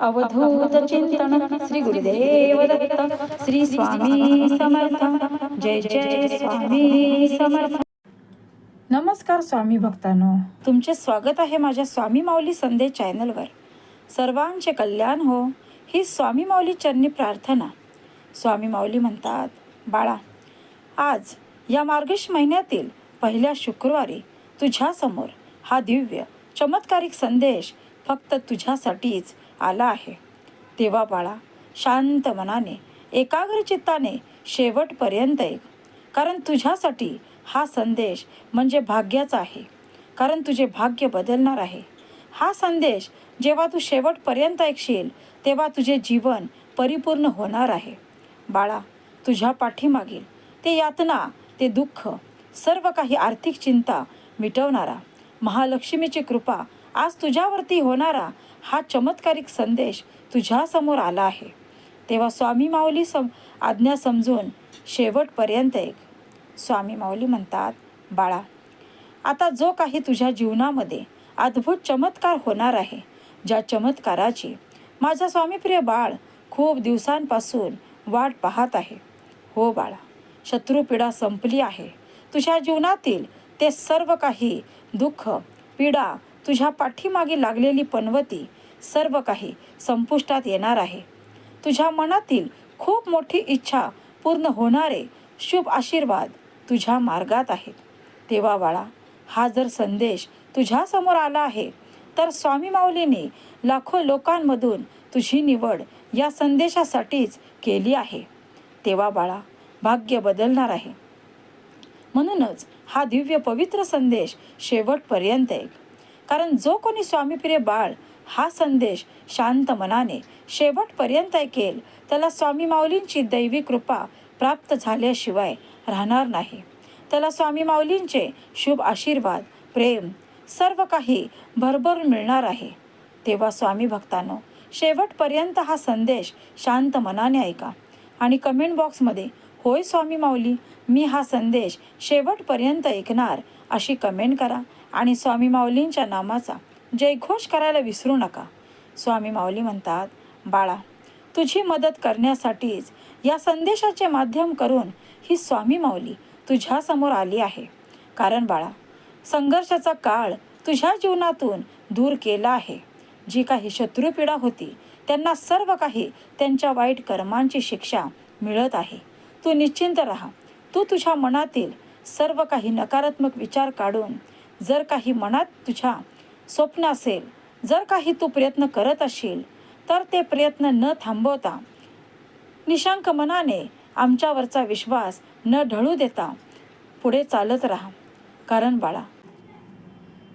अवधूत चिंतन श्री गुरुदेव दत्त श्री स्वामी समर्थ। जय जय स्वामी समर्थ। नमस्कार स्वामी भक्तांनो। तुमचे स्वागत आहे माझ्या स्वामी माऊली संदेश चॅनलवर. सर्वांचे कल्याण हो ही स्वामी माऊली चरणी प्रार्थना. स्वामी माऊली म्हणतात बाळा आज या मार्गश महिन्यातील पहिल्या शुक्रवारी तुझ्यासमोर हा दिव्य चमत्कारिक संदेश फक्त तुझ्यासाठीच आला आहे. तेव्हा बाळा शांत मनाने एकाग्र चित्ताने शेवटपर्यंत ऐक. कारण तुझ्यासाठी हा संदेश म्हणजे भाग्याचा आहे. कारण तुझे भाग्य बदलणार आहे. हा संदेश जेव्हा तू शेवटपर्यंत ऐकशील तेव्हा तुझे जीवन परिपूर्ण होणार आहे. बाळा तुझ्या पाठीमागील ते यातना ते दुःख सर्व काही आर्थिक चिंता मिटवणारा महालक्ष्मीची कृपा आज तुझ्यावरती होणारा हा चमत्कारिक संदेश तुझ्यासमोर आला आहे. तेव्हा स्वामी माऊली सम आज्ञा समजून शेवटपर्यंत एक. स्वामी माऊली म्हणतात बाळा आता जो काही तुझ्या जीवनामध्ये अद्भुत चमत्कार होणार आहे ज्या चमत्काराची माझा स्वामीप्रिय बाळ खूप दिवसांपासून वाट पाहत आहे. हो बाळा शत्रुपीडा संपली आहे. तुझ्या जीवनातील ते सर्व काही दुःख पीडा तुझ्या पाठीमागे लागलेली पनवती सर्व काही संपुष्टात येणार आहे. तुझ्या मनातील खूप मोठी इच्छा पूर्ण होणारे शुभ आशीर्वाद तुझ्या मार्गात आहेत. तेव्हा बाळा हा जर संदेश तुझ्यासमोर आला आहे तर स्वामी माऊलीने लाखो लोकांमधून तुझी निवड या संदेशासाठीच केली आहे. तेव्हा बाळा भाग्य बदलणार आहे. म्हणूनच हा दिव्य पवित्र संदेश शेवटपर्यंत एक कारण जो कोणी स्वामीप्रिय बाळ हा संदेश शांत मनाने शेवटपर्यंत ऐकेल. त्याला स्वामी माऊलींची दैवी कृपा प्राप्त झाल्याशिवाय राहणार नाही. त्याला स्वामी माऊलींचे शुभ आशीर्वाद प्रेम सर्व काही भरभरून मिळणार आहे. तेव्हा स्वामी भक्तांनो शेवटपर्यंत हा संदेश शांत मनाने ऐका आणि कमेंट बॉक्समध्ये होय स्वामी माऊली मी हा संदेश शेवटपर्यंत ऐकणार अशी कमेंट करा आणि स्वामी माऊलींच्या नामाचा जयघोष करायला विसरू नका. स्वामी माऊली म्हणतात बाळा तुझी मदत करण्यासाठीच या संदेशाचे माध्यम करून ही स्वामी माऊली तुझ्यासमोर आली आहे. कारण बाळा संघर्षाचा काळ तुझ्या जीवनातून दूर केला आहे. जी काही शत्रुपीडा होती त्यांना सर्व काही त्यांच्या वाईट कर्मांची शिक्षा मिळत आहे. तू निश्चिंत राहा. तू तुझ्या मनातील सर्व काही नकारात्मक विचार काढून जर काही मनात तुझ्या स्वप्न असेल जर काही तू प्रयत्न करत असेल तर ते प्रयत्न न थांबवता निशांक मनाने आमच्यावरचा विश्वास न ढळू देता पुढे चालत राहा. कारण बाळा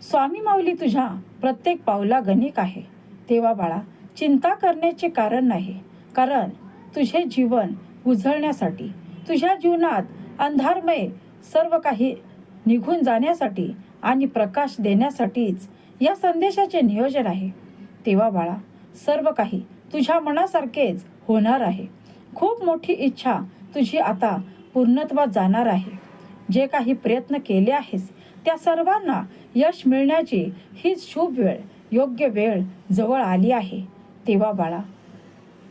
स्वामी माऊली तुझ्या प्रत्येक पावला गणिक आहे. तेव्हा बाळा चिंता करण्याचे कारण नाही. कारण तुझे जीवन उजळण्यासाठी तुझ्या जीवनात अंधारमय सर्व काही निघून जाण्यासाठी आणि प्रकाश देण्यासाठीच या संदेशाचे नियोजन आहे. तेव्हा बाळा सर्व काही तुझ्या मनासारखेच होणार आहे. खूप मोठी इच्छा तुझी आता पूर्णत्वात जाणार आहे. जे काही प्रयत्न केले आहेस त्या सर्वांना यश मिळण्याची हीच शुभ वेळ योग्य वेळ जवळ आली आहे. तेव्हा बाळा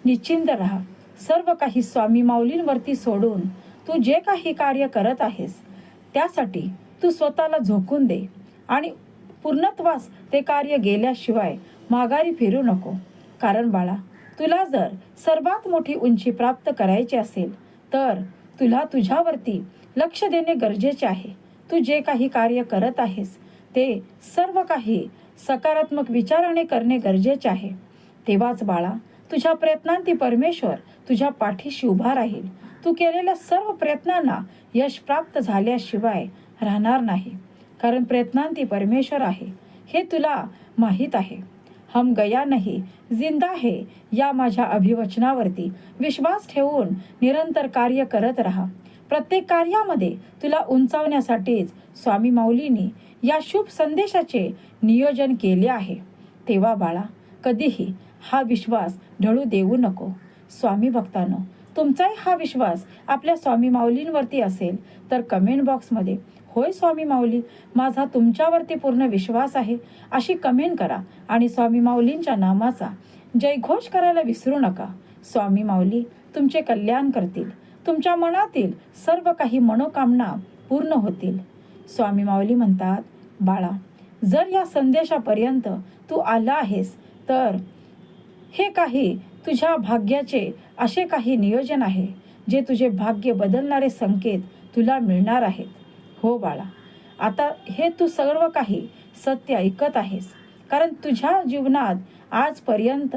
निश्चिंत राहा. सर्व काही स्वामी माऊलींवरती सोडून तू जे काही कार्य करत आहेस त्यासाठी तू स्वतःला झोकून दे आणि पूर्णत्वास ते कार्य गेल्याशिवाय माघारी फिरू नको. कारण बाळा तुला जर सर्वात मोठी उंची प्राप्त करायची असेल तर तुला तुझ्यावरती लक्ष देणे गरजेचे आहे. तू जे काही कार्य करत आहेस ते सर्व काही सकारात्मक विचाराने करणे गरजेचे आहे. तेव्हाच बाळा तुझ्या प्रयत्नांती परमेश्वर तुझ्या पाठीशी उभा राहील. तू केलेल्या सर्व प्रयत्नांना यश प्राप्त झाल्याशिवाय राहणार नाही. कारण प्रयत्नांती परमेश्वर आहे. हे तुला माहीत आहे. हम गया नाही जिंदा है या माझ्या अभिवचनावरती. विश्वास ठेवून निरंतर कार्य करत राहा. प्रत्येक कार्यामध्ये तुला उंचावण्यासाठीच स्वामी माऊलीनी या शुभ संदेशाचे नियोजन केले आहे. तेव्हा बाळा कधीही हा विश्वास ढळू देऊ नको. स्वामी भक्तांनो तुमचाही हा विश्वास आपल्या स्वामी माऊलींवरती असेल तर कमेंट बॉक्समध्ये होय स्वामी माऊली माझा तुमच्यावरती पूर्ण विश्वास आहे अशी कमेंट करा आणि स्वामी माऊलींच्या नामाचा जयघोष करायला विसरू नका. स्वामी माऊली तुमचे कल्याण करतील. तुमच्या मनातील सर्व काही मनोकामना पूर्ण होतील. स्वामी माऊली म्हणतात बाळा जर या संदेशापर्यंत तू आला आहेस तर हे काही तुझ्या भाग्याचे असे काही नियोजन आहे जे तुझे भाग्य बदलणारे संकेत तुला मिळणार आहेत. हो बाळा आता हे तू सर्व काही सत्य ऐकत आहेस. कारण तुझ्या जीवनात आजपर्यंत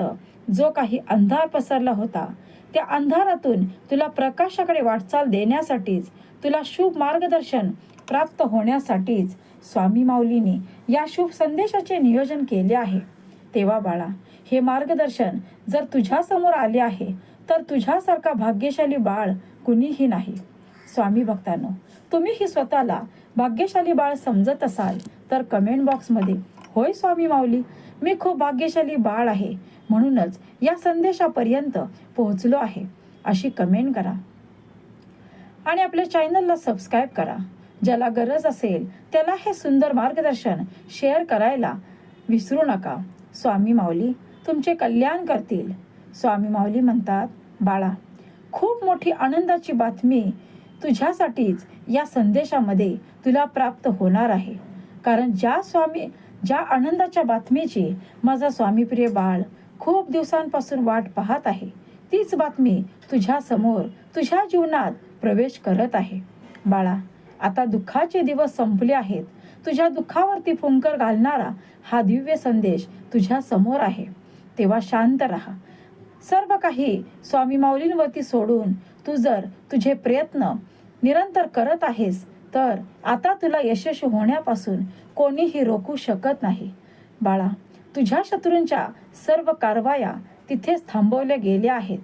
जो काही अंधार पसरला होता त्या अंधारातून तुला प्रकाशाकडे वाटचाल देण्यासाठीच तुला शुभ मार्गदर्शन प्राप्त होण्यासाठीच स्वामी माऊलीने या शुभ संदेशाचे नियोजन केले आहे. तेव्हा बाळा हे मार्गदर्शन जर तुझ्या समोर आले आहे तर तुझ्यासारखा भाग्यशाली बाळ कुणीही नाही. स्वामी भक्तांनो तुम्हीही स्वतःला भाग्यशाली बाळ समजत असाल तर कमेंट बॉक्समध्ये होय स्वामी माऊली मी खूप भाग्यशाली बाळ आहे म्हणूनच या संदेशापर्यंत पोहोचलो आहे. अशी कमेंट करा. आणि आपल्या चॅनलला सबस्क्राईब करा. ज्याला गरज असेल त्याला हे सुंदर मार्गदर्शन शेअर करायला विसरू नका. स्वामी माऊली तुमचे कल्याण करतील. स्वामी माऊली म्हणतात बाळा खूप मोठी आनंदाची बातमी तुझ्यासाठीच या संदेशामध्ये तुला प्राप्त होणार आहे. कारण ज्या स्वामी ज्या आनंदाच्या बातमीची माझा स्वामीप्रिय बाळ खूप दिवसांपासून वाट पाहत आहे तीच बातमी तुझ्यासमोर तुझ्या जीवनात प्रवेश करत आहे. बाळा आता दुःखाचे दिवस संपले आहेत. तुझ्या दुःखावरती फुंकर घालणारा हा दिव्य संदेश तुझ्या समोर आहे. तेव्हा शांत राहा. सर्व काही स्वामी माऊलींवरती सोडून तू जर तुझे प्रयत्न निरंतर करत आहेस तर आता तुला यशस्वी होण्यापासून कोणीही रोखू शकत नाही. बाळा तुझ्या शत्रूंच्या सर्व कारवाया तिथेच थांबवल्या गेल्या आहेत.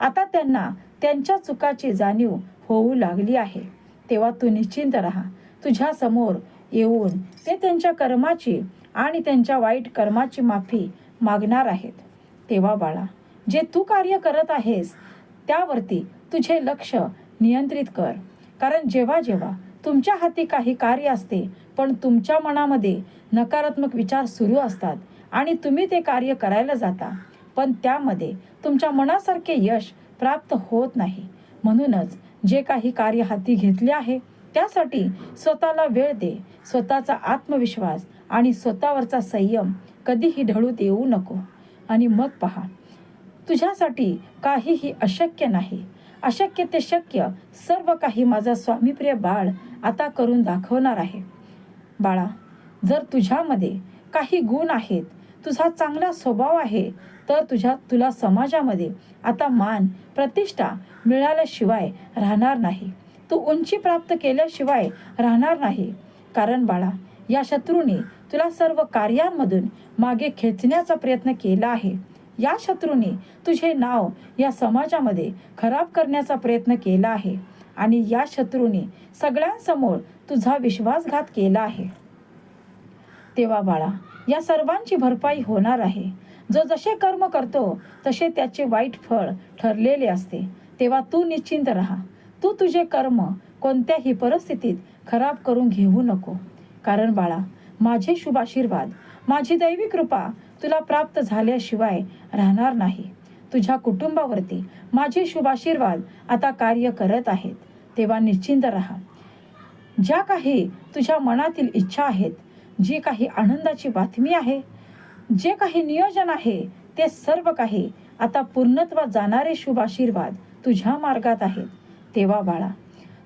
आता त्यांना त्यांच्या चुकाची जाणीव होऊ लागली आहे. तेव्हा तू निश्चिंत राहा. तुझ्यासमोर येऊन ते त्यांच्या कर्माची आणि त्यांच्या वाईट कर्माची माफी मागणार आहेत. तेव्हा बाळा जे तू कार्य करत आहेस त्यावरती तुझे लक्ष नियंत्रित कर. कारण जेव्हा जेव्हा तुमच्या हाती काही कार्य असते पण तुमच्या मनामध्ये नकारात्मक विचार सुरू असतात आणि तुम्ही ते कार्य करायला जाता पण त्यामध्ये तुमच्या मनासारखे यश प्राप्त होत नाही. म्हणूनच जे काही कार्य हाती घेतले आहे त्यासाठी स्वतःला वेळ दे स्वतःचा आत्मविश्वास आणि स्वतःवरचा संयम कधीही ढळू देऊ नको. आणि मग पहा तुझ्यासाठी काहीही अशक्य नाही. अशक्य ते शक्य सर्व काही माझा स्वामीप्रिय बाळ आता करून दाखवणार आहे. बाळा जर तुझ्यामध्ये काही गुण आहेत तुझा चांगला स्वभाव आहे तर तुझ्या तुला समाजामध्ये आता मान प्रतिष्ठा मिळाल्याशिवाय राहणार नाही. तू उंची प्राप्त केल्याशिवाय राहणार नाही. कारण बाळा या शत्रूने तुला सर्व कार्यांमधून मागे खेचण्याचा प्रयत्न केला आहे. या शत्रूने तुझे नाव या समाजामध्ये खराब करण्याचा प्रयत्न केला आहे आणि या शत्रूने सगळ्यांसमोर तुझा विश्वासघात केला आहे. तेव्हा बाळा या सर्वांची भरपाई होणार आहे. जो जसे कर्म करतो तसे त्याचे वाईट फळ ठरलेले असते. तेव्हा तू निश्चिंत राहा. तू तुझे कर्म कोणत्याही परिस्थितीत खराब करून घेऊ नको. कारण बाळा माझे शुभाशीर्वाद माझी दैवी कृपा तुला प्राप्त झाल्याशिवाय राहणार नाही. तुझ्या कुटुंबावरती माझे शुभाशीर्वाद आता कार्य करत आहेत. तेव्हा निश्चिंत राहा. ज्या काही तुझ्या मनातील इच्छा आहेत जी काही आनंदाची बातमी आहे जे काही नियोजन आहे ते सर्व काही आता पूर्णत्वात जाणारे शुभाशीर्वाद तुझ्या मार्गात आहेत. तेव्हा बाळा.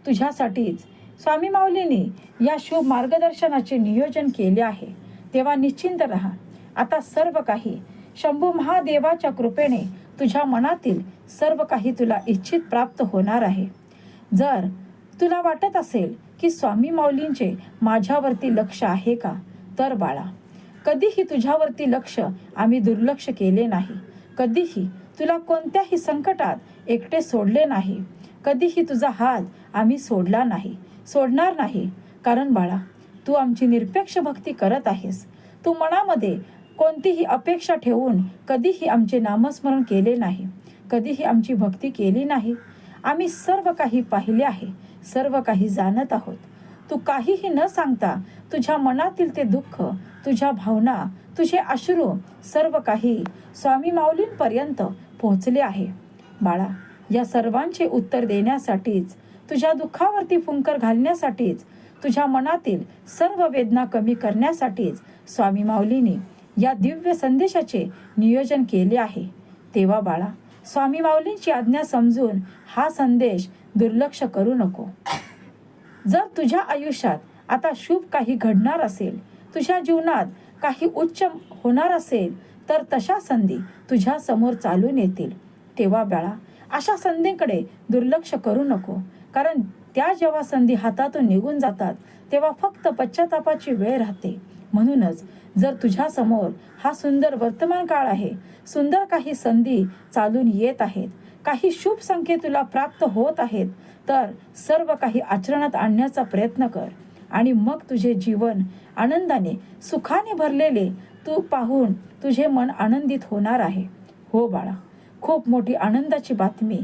तुझ्यासाठीच. स्वामी माऊलीने या शुभ मार्गदर्शनाचे नियोजन केले आहे. तेव्हा निश्चिंत राहा. आता सर्व काही शंभू महादेवाच्या कृपेने तुझ्या मनातील सर्व काही तुला इच्छित प्राप्त होणार आहे. जर तुला वाटत असेल की स्वामी माऊलींचे माझ्यावरती लक्ष आहे का तर बाळा कधीही तुझ्यावरती लक्ष आम्ही दुर्लक्ष केले नाही. कधीही तुला कोणत्याही संकटात एकटे सोडले नाही. कधीही तुझा हात आम्ही सोडला नाही सोडणार नाही. कारण बाळा तू आमची निरपेक्ष भक्ती करत आहेस. तू मनामध्ये कोणतीही अपेक्षा ठेवून कधीही आमचे नामस्मरण केले नाही कधीही आमची भक्ती केली नाही. आम्ही सर्व काही पाहिले आहे सर्व काही जाणत आहोत. तू काहीही न सांगता तुझ्या मनातील ते दुःख तुझ्या भावना तुझे अश्रू सर्व काही स्वामी माऊलींपर्यंत पोहोचले आहे. बाळा या सर्वांचे उत्तर देण्यासाठीच तुझ्या दुःखावरती फुंकर घालण्यासाठीच तुझ्या मनातील सर्व वेदना कमी करण्यासाठीच स्वामी माऊलीने या दिव्य संदेशाचे नियोजन केले आहे. तेव्हा बाळा स्वामी माऊलींची आज्ञा समजून हा संदेश दुर्लक्ष करू नको. जर तुझ्या आयुष्यात आता शुभ काही घडणार असेल तुझ्या जीवनात काही उच्च होणार असेल तर तशा संधी तुझ्या समोर चालून येतील. तेव्हा बाळा अशा संधीकडे दुर्लक्ष करू नको. कारण त्या जेव्हा संधी हातातून निघून जातात तेव्हा फक्त पश्चातापाची वेळ राहते. म्हणूनच जर तुझ्या समोर हा सुंदर वर्तमान काळ आहे सुंदर काही संधी चालून येत आहेत काही शुभ संकेत तुला प्राप्त होत आहेत तर सर्व काही आचरणात आणण्याचा प्रयत्न कर. आणि मग तुझे जीवन आनंदाने सुखाने भरलेले तू पाहून तुझे मन आनंदित होणार आहे. हो बाळा. खूप मोठी आनंदाची बातमी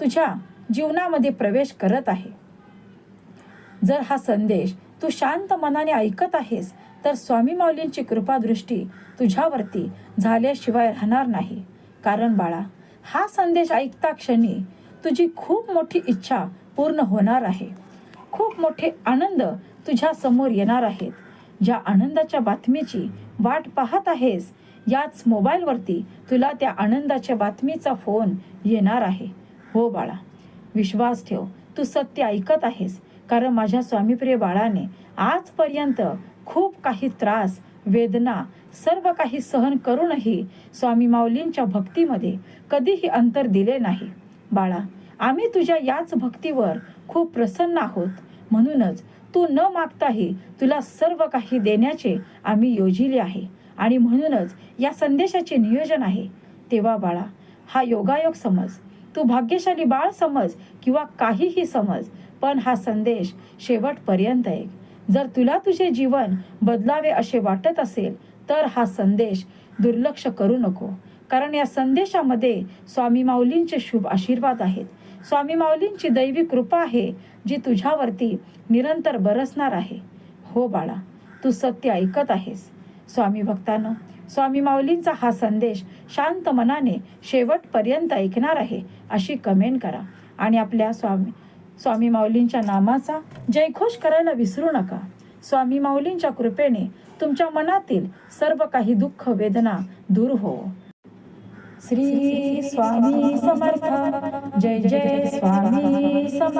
तुझ्या जीवनामध्ये प्रवेश करत आहे. जर हा संदेश तू शांत मनाने ऐकत आहेस तर स्वामी माऊलींची कृपादृष्टी तुझ्यावरती झाल्याशिवाय राहणार नाही. कारण बाळा हा संदेश ऐकता क्षणी तुझी खूप मोठी इच्छा पूर्ण होणार आहे. खूप मोठे आनंद तुझ्या समोर येणार आहेत. ज्या आनंदाच्या बातमीची वाट पाहत आहेस याच मोबाईलवरती तुला त्या आनंदाच्या बातमीचा फोन येणार आहे. हो बाळा विश्वास ठेव तू सत्य ऐकत आहेस. कारण माझ्या स्वामीप्रिय बाळाने आजपर्यंत खूप काही त्रास वेदना सर्व काही सहन करूनही स्वामी माऊलींच्या भक्तीमध्ये कधीही अंतर दिले नाही. बाळा आम्ही तुझ्या याच भक्तीवर खूप प्रसन्न आहोत. म्हणूनच तू न मागताही तुला सर्व काही देण्याचे आम्ही योजिले आहे. आणि म्हणूनच या संदेशाचे नियोजन आहे. तेव्हा बाळा हा योगायोग समज. तू भाग्यशाली बाळ समज किंवा काहीही समज पण हा संदेश शेवटपर्यंत ऐक जर तुला तुझे जीवन बदलावे असे वाटत असेल तर हा संदेश दुर्लक्ष करू नको. कारण या संदेशामध्ये स्वामी माऊलींचे शुभ आशीर्वाद आहेत. स्वामी माऊलींची दैवी कृपा आहे जी तुझ्यावरती निरंतर बरसणार आहे. हो बाळा तू सत्य ऐकत आहेस. स्वामी भक्तानं स्वामी माऊलींचा हा संदेश शांत मनाने शेवटपर्यंत ऐकणार आहे अशी कमेंट करा. आणि आपल्या स्वामी स्वामी माऊलींच्या नामाचा जयघोष करायला विसरू नका. स्वामी माऊलींच्या कृपेने तुमच्या मनातील सर्व काही दुःख वेदना दूर हो. श्री स्वामी समर्थ. जय जय स्वामी समर्थ.